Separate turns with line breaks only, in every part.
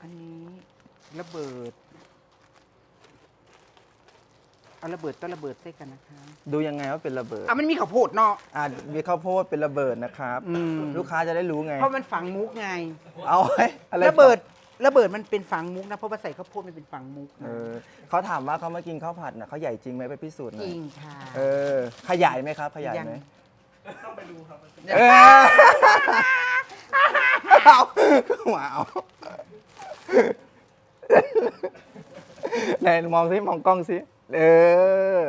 อันนี้ระเบิด เอาระเบิดต้นระเบิดใส่กันนะคะ
ดูยังไงว่าเป็นระเบิด
อะมันมีข้าวโพดเนาะ
อ่ามีข้าวโพดเป็นระเบิดนะครับ
อืม
ลูกค้าจะได้รู้ไง
เพราะมันฝังมุกไง
เอาไว้อะไร
ระเบิดระเบิดมันเป็นฝังมุกนะเพราะว่าใส่ข้าวโพดมันเป็นฝังมุก
เอ
นะ
อเขาถามว่าเขามากินข้าวผัดน่ะเขาใหญ่จริงไหมไปพิสูจน์หน่
จ
อย
ริงค่ะ
เออ ขยายไหมครับ ขยายไหม
ยัง
เออเอาหัวเอา ไหนมองสิมองกล้องสิเออ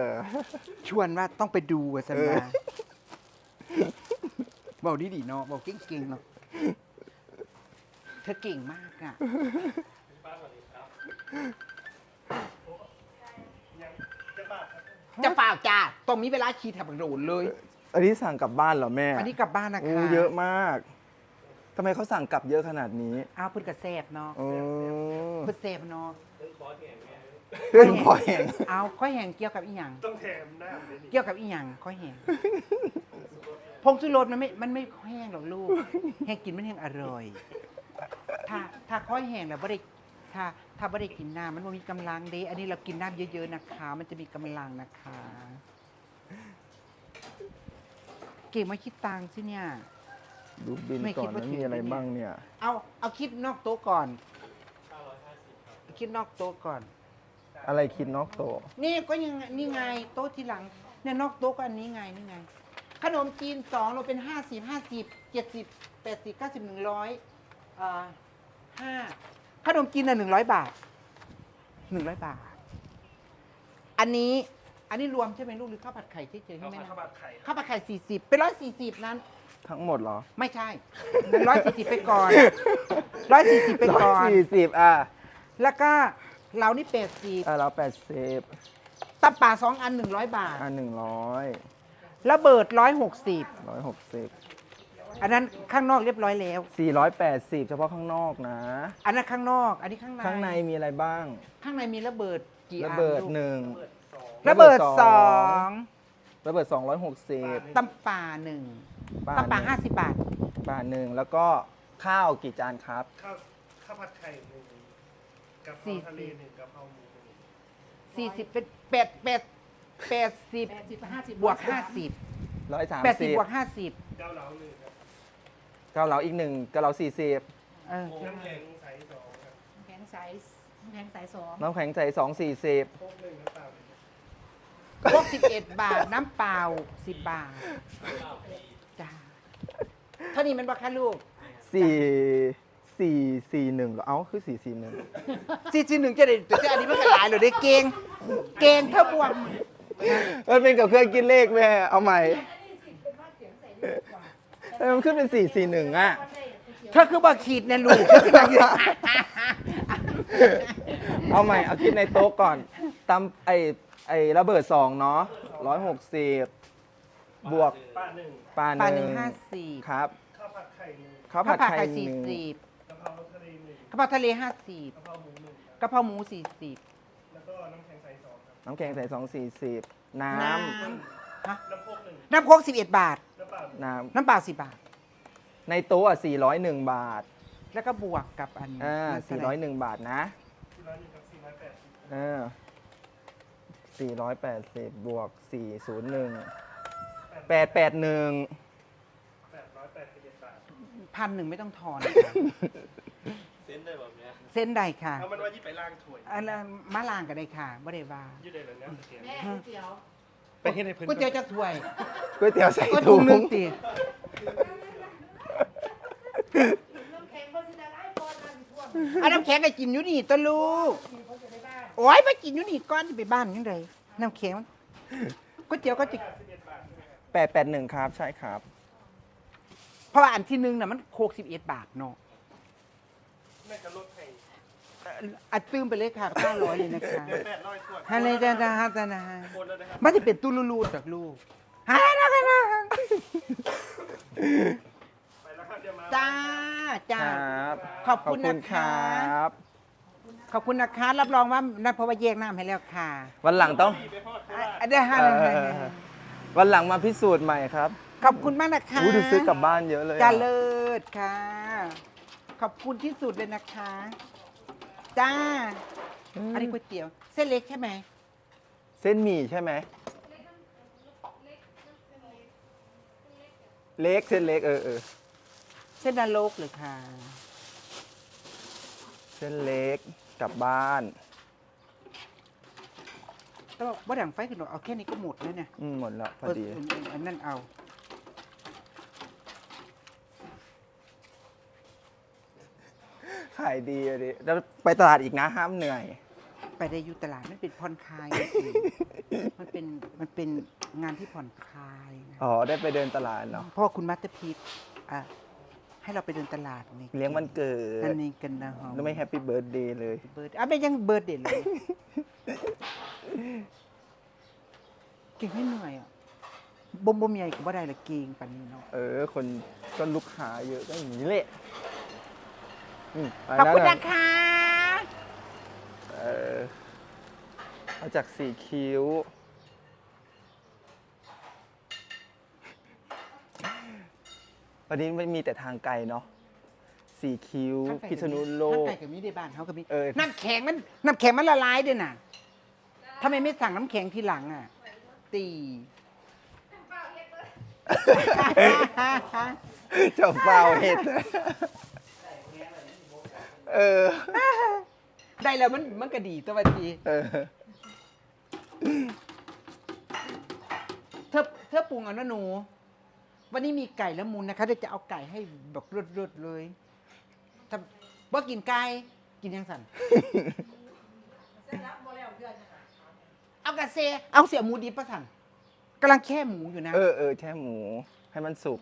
ชวนว่าต้องไปดูอะสัน
เออ
มาบอกดีดีๆเนาะบอกเก่งๆเนาะเธอเก่งมากอะ จะเปล่าจ้าตรงนี้เวลาขี่ถับโดนเลย
อันนี้สั่งกลับบ้านเหรอแม่
อันนี้กลับบ้านนะ
โอ้
คะ
เยอะมาก ทำไมเขาสั่งกลับเยอะขนาดนี้
อ้าวเพิ่นกระแซบเนาะ
โอ้
เพิ่นแซบเนาะ
เรื่องพอแห้ง
เอาข้อยแห้งเกี่ยวกับอีหยัง
ต้องแถมหน้าเลยนี่
เกี่ยวกับอีหยังข้อยแห้งพงสุรสมันไม่มันไม่แห้งหรอกลูกแห้งกินมันแห้งอร่อย ถ้าถ้าข้อยแห้งแล้วบ่ได้ถ้าถ้าบ่ได้กินน้ำมันบ่มีกำลังเด้อันนี้เรากินน้ำเยอะๆนะคะ มันจะมีกำลังนะคะ เก่งมาคิดตังค์สิเนี่ย
ดูบิน
ไม่
ก่
คิ
อ
ด
น
ว่า
ว่า
ถึง
มีอะไร
เนี่ย
บ้างเนี่ย
เอาเอาคิดนอกโต๊ะก่อน คิดนอกโต๊ะก่อน
อะไรคิดนอกโต๊ะ
นี่ก็ยังนี่ไงโต๊ะที่หลังเนี่ยนอกโต๊ะก็อันนี้ไงนี่ไง ขนมจีนสองเราเป็นห้าสิบห้าสิบเจ็ดสิบแปดสิบเก้าสิบหนึ่งร้อยอ่าห้าขนมจีนอะหนึ่งร้อยบาทหนึ่งร้อยบาท อันนี้อันนี้รวมใช่ไหมลูกหรือข้าวผัดไข่เฉยๆใช่
เอา
ไหม
ข้าว
นะ
ผัดไข่
ข้าวผัดไข่สี่สิบเป็นร้อยสี่สิบนั้น
ทั้งหมดเหรอ
ไม่ใช่ร้อยสี่สิบไปก่อนร้อยสี่สิบไปก่อน
สี่สิบอะ
แล้วก็เรานี่แปดสิบ
อะเราแปดสิบ
ตับป่าสองอันหนึ่งร้อยบาท
อะหนึ่งร้อย
ระเบิดร้อยหกสิบ
ร้อยหกสิบ
อันนั้นข้างนอกเรียบร้อยแล้ว
สี่ร้อยแปดสิบเฉพาะข้างนอกนะ
อันนั้นข้างนอก อันนี้ข้างใน
ข้างในมีอะไรบ้าง
ข้างในมีระเบิดกี่อัน
ระเบิด
ลูก
หนึ่ง
ระเบิดสอง
ระเบิดสองร้อยหกสิบ
ตำป่าหนึ่ง ตำป่าห้าสิบบาท
บาทหนึ่งแล้วก็ข้าวกี่จานครับ
ข้าวข้าวผัดไข่หนึ่งกะเพ
สี่
รา
สิบ
ทะเลหนึ่งกะเพราหมูหนึ่ง
สี่สิบเป็นแปดแปดแปดสิบ
แปดสิบห้าสิบบ
วกห้าสิบ
ร้อยสาม
แปดสิ
สิ
บบวกห้าสิบ
เจ้าเหลาหนึ่งครับ
เกาเหลาอีกหนึ่งเกาเหลาสี่สิบ
เออ
น้ำแข็งใสสองครับ
น้ำแข็งใสน้ำแข็งใสสอง
น้ำแข็งใสสองสี่สิบ
โคกหนึ่งน้ำเปล่าหนึ่ง
พวกสิบเอ็ดบาท น้ำเปล่าสิบบาท จ้าเท่านี้มันบอกค่ะลูก
สี่สี่สี่หนึ่งเหรอเอ้าคือสี่สี่หนึ่ง
สี่สิบหนึ่งจะได้จะอันนี้มันก็หลายเลยได้เก่งเก่งเท่าบวก
มันเป็นกับเครื่องคิดเลขแม่เอาใหม่เออมันขึ้นเป็นสี่สี่หนึ่งอะ
เธอคือบ่ขีดเนี่ยลูก
เอาใหม่เอาคิดในโต๊ะก่อนตำไอไอระเบิดสองเนาะร้อยหกสิบ บวก
ป้าหนึ่ง
ปลา
ปลา
ห
ห
นึ่
นึ่
ง
งห้าสี่
ครับ
ข้าวผัดไข่หนึ่ง
ข้าว
ข้า
ผั
ว
ด
ผัด
ไข่
ไข่
ห
สี่
นึ่ง
สิบ
กะเพราทะเลหนึ่ง
กะเพราทะเลห้าสิบ
กะเพราหมูหนึ่งครับ
กะเพราหมูสี่สิบ
แล้วก็น้ำแข็งใสสองครับ
น้ำแข็งใส่สองสี่สิบน้
น้ำฮะ
น้ำโคกหนึ่ง
น้ำโค้กสิบเอ็ดบาท
น้ำเปล่าหนึ่งำ
น้
น้ำเปล่าสิบบาทำ
ในโต๊ะอะสี่ร้อยหนึ่งบาท
แล้วก็บวกกับอัน
อ่า
นั่น
สี่
เท่าไห
ร้อยหนึ่งบาทนะ
สี่ร้อยหนึ่งกับสี่ร้อยแปดสิบ
เออสี่ร้อยแปดสิบบวกสี่ศูนย์หนึ่ง แปดแปดหนึ่ง
แปดร้อยแปดสิบเอ็ดบาท
พันหนึ่งไม่ต้องทอน
เส้นได้แบบเนี้ย
เส้นใดค่ะ
เอามันว่ายี่ไปล่างถ้วย
อันนั้นมะลางก็ได้ค่ะบ่ได้ว่า
ยี่ได้เลยนะเสีย
แม่ก๋วยเตี๋ยว
ไปที่ในพื้น
ก๋วยเตี๋ยวจักถ้วย
ก๋วยเตี๋ยวใส่
ก็
ถุ
ถุง
ง
หนึงตี
น้ำแข็งก็สิได้ไอ้บอลนั่นท่วม
อันน้ำแข็งก็กินอยู่นี่ตัวลูก
กินเขาจะได้บ้าน
โอ้ยไปกินอยู่นี่ก้อนจะไปบ้านยังไงน้ำแข็งก๋วยเตี๋ยวก็จะ
แปดแปดหนึ่งครับใช่ครับ
เพราะว่าอันที่หนึงน่ะมันโคกสิบเอ็ดบาทเนาะ
แม่จะลดให้
เอ่ออัดตื้มไปเลยค่ะเก้าร้อยเลยนะคะ
เดี๋ยวแปดร้อยถ้วย
ฮันเลยจ้าจ้าจ้านะ
โคนแล้วนะครับ
มันจะเป็นตู้ลูๆจากลูกฮันนะกันนะ
ไปแล้วครับเดี๋ยวมา
จ้าจ้า
ครับ
ขอบคุณนะคะ
รับ
ขอบคุณนะคะ รับรองว่านั่นเพราะว่าแยกน้ำให้แล้วค่ะ
วันหลังต้อง
ไปทอดโค
อะ
ราช
อะได้ฮะ
เออ วันหลังมาพิสูจน์ใหม่ครับ
ขอบคุณมากนะคะ
อู้ดูซื้อกลับบ้านเยอะเลยอะ
จะเลิศค่ะ ขอบคุณที่สุดเลยนะคะ จ้า อันนี้ก๋วยเตี๋ยว เส้นเล็กใช่ไหม
เส้นหมี่ใช่ไหม เล็กเส้นเล็กเออเออ
เส้นนรกเลยค่ะ
เส้นเล็กกลับบ้าน
แล้วบอกว่าดังไฟขึ้นหรอกเอาแค่นี้ก็หมดแล้วเนี่ย
อืมหมดแล้วพอดี
เอออันนั้นเอา
ขายดีอะดิแล้วไปตลาดอีกนะห้ามเหนื่อย
ไปได้อยู่ตลาดมันเป็นผ่อนคลายมันเป็นมันเป็นงานที่ผ่อนคลายนะ
อ๋อ ได้ไปเดินตลาดเนาะ
เพราะว่าคุณมัตเตอร์พีทอะ ให้เราไปเดินตลาดนี่
เลี้ยงวันเกิ
อั
ด
นนี้กันนะฮะ
แล้วไม่แฮปปี้เบิร์ดเดย์เลย
เบิร์ดอะไม่ยังเบิร์ดเด็ดเลยเก่งให้เหนื่อยอะบ่มบ่มใหญ่ก็บ่ได้ละเก่งปานนี้เนาะ
เออ คนก็ลูกค้าเยอะก็อย่างนี้แหละอืมไป
ขอบ
แล้ว
คุณ
นะ
นะคะ
เออมาจากสีคิ้ว วันนี้ไม่มีแต่ทางไกลเนาะสีคิ้ว พิษณุโล
ข้าง
ก
ไก่กับมีในบ้านเขาก็มี
เออ
น้ำแข็งมันน้ำแข็งมันละลายด้วยน่ะทำไมไม่สั่งน้ำแข็งทีหลังอะ ตี
เจ้าเฝ้าเห็ด เออ
ได้แล้วมันมันก็ดีตัววันที
เออ
เธอเธอปรุงเอานะหนู วันนี้มีไก่และมูลนะคะเดี๋ยวจะเอาไก่ให้แบบรดๆเลยถ้าว่ากินไก่กินยังสันเอากระเซเอาเสียหมูดิบปะสันกำลังแค่หมูอยู่นะ
เออเออแช่หมูให้มันสุก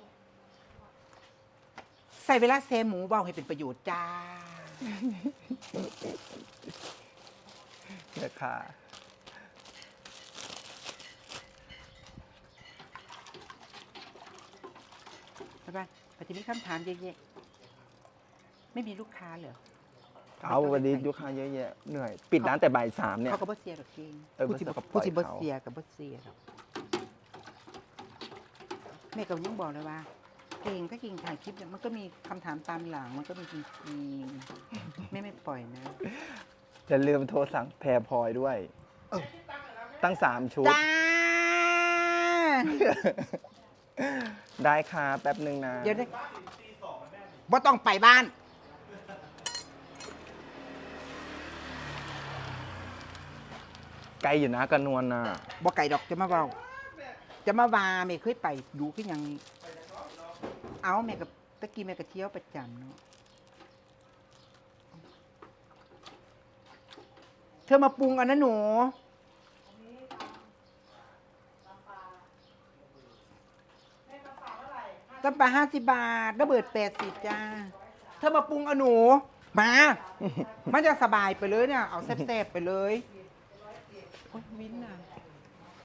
ใส่เวลาเซหมูเบาให้เป็นประโยชน์จ้า
เนี่ยค่ะ
ไปไปปฏิมีคำถามเยอะๆไม่มีลูกค้าเหรอ
เอาวันนี้ลูกค้าเยอะแยะเหนื่อย ปิดร้านแต่บ่ายสามเนี่ย
เขาก็บ่เสียหรอกเก่ง
เออ
ผู้ที่
บ่เสียก็ปล่
ผู้
อย
ที่บ่
เขา
เสียกับบ่เสียหรอกแม่ก็ยังบอกเลยว่า เก่งก็เก่งถ่ายคลิปเนี่ยมันก็มีคำถามตามหลังมันก็มีจริงๆแม่ไม่ปล่อยนะ
อย่าลืมโทรสั่งแพรพลอยด้วย
เออ
ตั้งสามชุด
จ้า
ได้ค่ะแป๊บหนึ่งนะ
เดี๋ยวได้บ่ต้องไปบ้าน
ไกลอยู่นะกันนวลน่ะ
บ่ไก่ดอกจะมาเบาจะมาว่าแม่เคยไปดูก็ยังเอาแม่กับตะกี้แม่ก็เที่ยวประจำเนาะเธอมาปรุงเอันนั้นหนู ตั้งไปห้าสิบบาทระเบิดแปดสิบจ้า เธอมาปรุงเอาหนู มา มันจะสบายไปเลยเนี่ย เอาแซ่บๆไปเลยโอ๊ยวินอะ